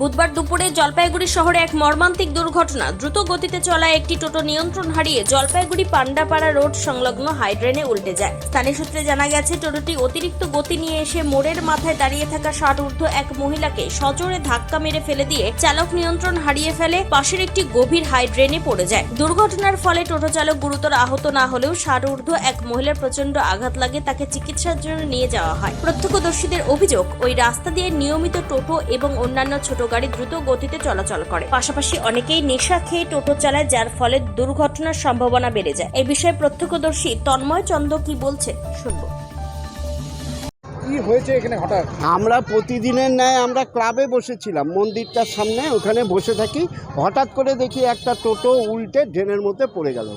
বুধবার দুপুরে জলপাইগুড়ি শহরে এক মর্মান্তিক দুর্ঘটনা। দ্রুত গতিতে চলা একটি টোটো নিয়ন্ত্রণ হারিয়ে জলপাইগুড়ি পান্ডাপাড়া রোড সংলগ্ন হাইড্রেনে উল্টে যায়। স্থানীয় সূত্রে জানা গেছে, টোটোটি অতিরিক্ত গতি নিয়ে এসে মোড়ের মাথায় দাঁড়িয়ে থাকা ষাট ঊর্ধ্ব এক মহিলাকে সজোরে ধাক্কা মেরে ফেলে দিয়ে চালক নিয়ন্ত্রণ হারিয়ে ফেলে পাশের একটি গভীর হাইড্রেনে পড়ে যায়। দুর্ঘটনার ফলে টোটো চালক গুরুতর আহত না হলেও ষাট ঊর্ধ্ব এক মহিলার প্রচণ্ড আঘাত লাগে, তাকে চিকিৎসার জন্য নিয়ে যাওয়া হয়। প্রত্যক্ষদর্শীদের অভিযোগ, ওই রাস্তা দিয়ে নিয়মিত টোটো এবং অন্যান্য ছোট গাড়ি দ্রুত গতিতে চলাচল করে। পাশাপাশি অনেকেই নেশা খেয়ে টোটো চালায় যার ফলে দুর্ঘটনার সম্ভাবনা বেড়ে যায়। এই বিষয়ে প্রত্যক্ষদর্শী তন্ময় চন্দ্র কি বলছে শুনব। কি হয়েছে এখানে হঠাৎ? আমরা প্রতিদিনের ন্যায় আমরা ক্লাবে বসেছিলাম মন্দিরটার সামনে ওখানে বসে থাকি। হঠাৎ করে দেখি একটা টোটো উল্টে ড্রেনের মধ্যে পড়ে গেল।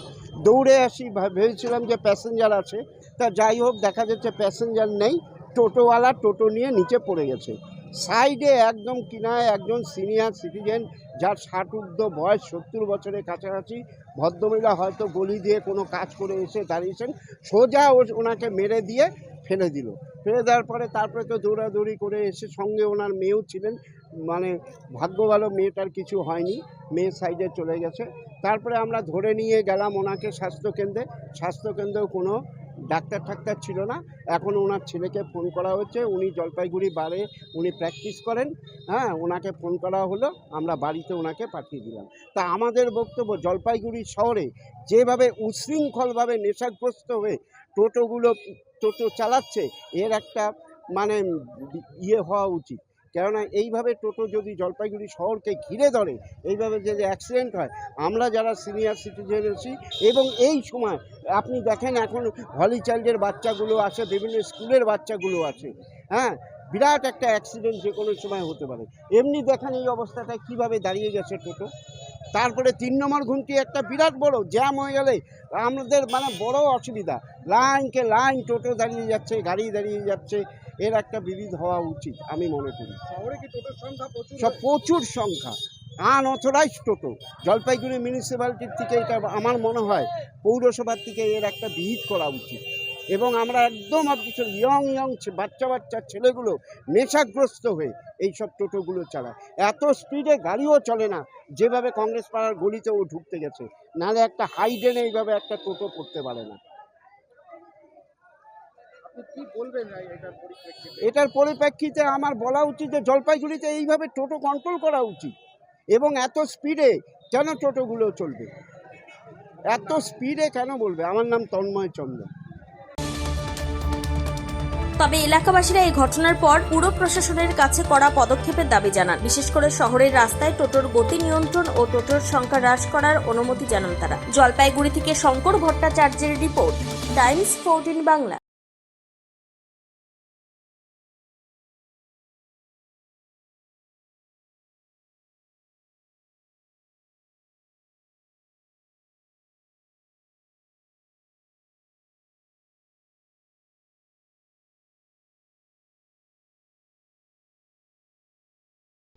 দৌড়ে আসি ভেবেছিলাম যে প্যাসেঞ্জার আছে। তা যাই হোক দেখা যাচ্ছে প্যাসেঞ্জার নেই। টোটোওয়ালা টোটো নিয়ে নিচে পড়ে গেছে। সাইডে একদম কিনায় একজন সিনিয়র সিটিজেন যার ষাট ঊর্ধ্ব বয়স, সত্তর বছরের কাছাকাছি। ভদ্রমহিলা হয়তো গলি দিয়ে কোনো কাজ করে এসে দাঁড়িয়েছেন। সোজা ওনাকে মেরে দিয়ে ফেলে দিল। ফেলে দেওয়ার পরে তারপরে তো দৌড়াদৌড়ি করে এসে সঙ্গে ওনার মেয়েও ছিলেন। মানে ভাগ্য ভালো মেয়েটার কিছু হয়নি। মেয়ে সাইডে চলে গেছে। তারপরে আমরা ধরে নিয়ে গেলাম ওনাকে স্বাস্থ্যকেন্দ্রে। স্বাস্থ্যকেন্দ্রেও কোনো ডাক্তার ঠাক্তার ছিল না। এখন ওনার ছেলেকে ফোন করা হচ্ছে, উনি জলপাইগুড়ি বারে উনি প্র্যাকটিস করেন। হ্যাঁ ওনাকে ফোন করা হলো, আমরা বাড়িতে ওনাকে পাঠিয়ে দিলাম। তা আমাদের বক্তব্য, জলপাইগুড়ি শহরে যেভাবে উশৃঙ্খলভাবে নেশাগ্রস্ত হয়ে টোটোগুলো, টোটো চালাচ্ছে, এর একটা মানে ইয়ে হওয়া উচিত। কেননা এইভাবে টোটো যদি জলপাইগুড়ি শহরকে ঘিরে ধরে, এইভাবে যদি অ্যাক্সিডেন্ট হয়, আমরা যারা সিনিয়র সিটিজেন আছি এবং এই সময় আপনি দেখেন এখন হলি চাইল্ডের বাচ্চাগুলো আছে বিভিন্ন স্কুলের বাচ্চাগুলো আছে। হ্যাঁ বিরাট একটা অ্যাক্সিডেন্ট যে কোনো সময় হতে পারে। এমনি দেখেন এই অবস্থাটায় কীভাবে দাঁড়িয়ে গেছে টোটো। তারপরে তিন নম্বর ঘুমটি একটা বিরাট বড় জ্যাম হয়ে গেলে আমাদের মানে বড় অসুবিধা। লাইনকে লাইন টোটো দাঁড়িয়ে যাচ্ছে গাড়ি দাঁড়িয়ে যাচ্ছে এর একটা বিবিধ হওয়া উচিত আমি মনে করি। শহরে কি সংখ্যা সব প্রচুর সংখ্যা। আনঅথরাইজ টোটো। জলপাইগুড়ি মিউনিসিপ্যালিটির থেকে এটা আমার মনে হয় পৌরসভার থেকে এর একটা বিহিত করা উচিত। এবং আমরা একদম কিছু ইয়ং ইয়ং বাচ্চা বাচ্চা ছেলেগুলো নেশাগ্রস্ত হয়ে এই সব টোটোগুলো চালায়। এত স্পিডে গাড়িও চলে না যেভাবে কংগ্রেস পাড়ার গলিতে ও ঢুকতে গেছে। নাহলে একটা হাইডেনে এইভাবে একটা টোটো পড়তে পারে না। এটার পরিপ্রেক্ষিতে? আমার বলা উচিত যে জলপাইগুড়িতে এইভাবে টোটো কন্ট্রোল করা উচিত। এবং এত স্পিডে কেন টোটোগুলো চলবে? এত স্পিডে কেন বলবে? আমার নাম তন্ময় চন্দ্র। তবে এলাকাবাসীরা এই ঘটনার পর পুর প্রশাসনের কাছে করা পদক্ষেপের দাবি জানান। বিশেষ করে শহরের রাস্তায় টোটোর গতি নিয়ন্ত্রণ ও টোটোর সংখ্যা হ্রাস করার অনুমতি জানান তারা। জলপাইগুড়ি থেকে শঙ্কর ভট্টাচার্যের রিপোর্ট, টাইমস ফোরটিন বাংলা।